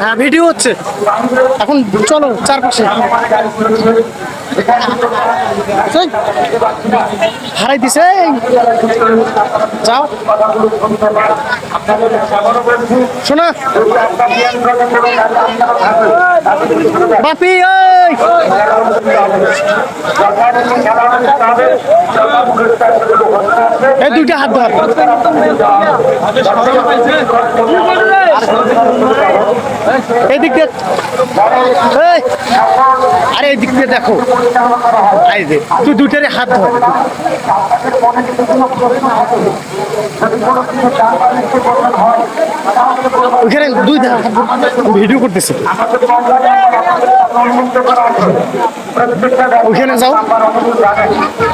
হ্যাঁ ভিডিও হচ্ছে। এখন চলো চারপাশে। হারাই দিছে। যাও। শোনা। বাপি এই দুইটা হাত ধর। এদিক দিয়ে। আরে দিয়ে দেখো। তুই দুইটারে হাত ধর। ওইখানে দুই ভিডিও করতেছে। ওইখানে যাও তুমি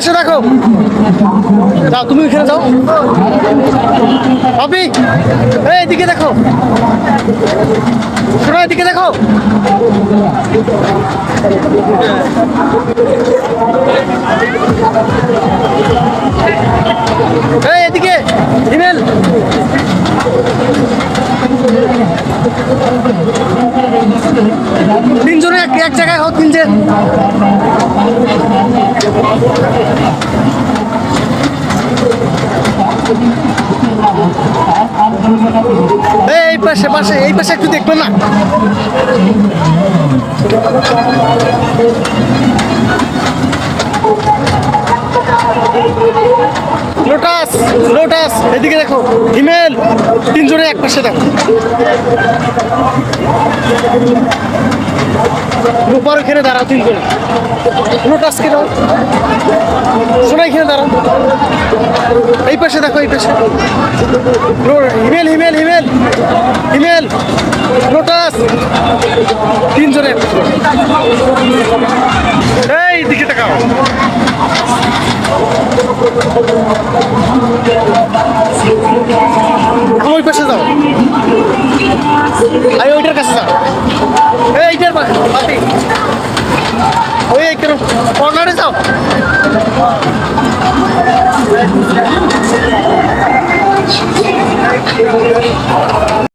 পাশে দেখো যাও, তুমি ওইখানে যাও। এই এদিকে দেখো। শোনো, এদিকে দেখো। এদিকে, ইমেল। তিনজনে এক জায়গায় হোক, তিনজন। এই, পাশে পাশে এই পাশে একটু দেখবেন না? লোটাস লোটাস এদিকে দেখো হিমেল তিনজনে এক পাশে দেখো। রূপার এখানে দাঁড়াও তিনজন। লোটাস কে দাও? সোনা এখানে দাঁড়াও। এই পাশে দেখো, এই পাশে। হিমেল হিমেল হিমেল। হিমেল লোটাস তিনজনের। এই দিকে তাকাও। ওই পাশে যাও। আই ওইটার কাছে যাও। এই এইটার পাতি ওই একটু কর্নারে যাও।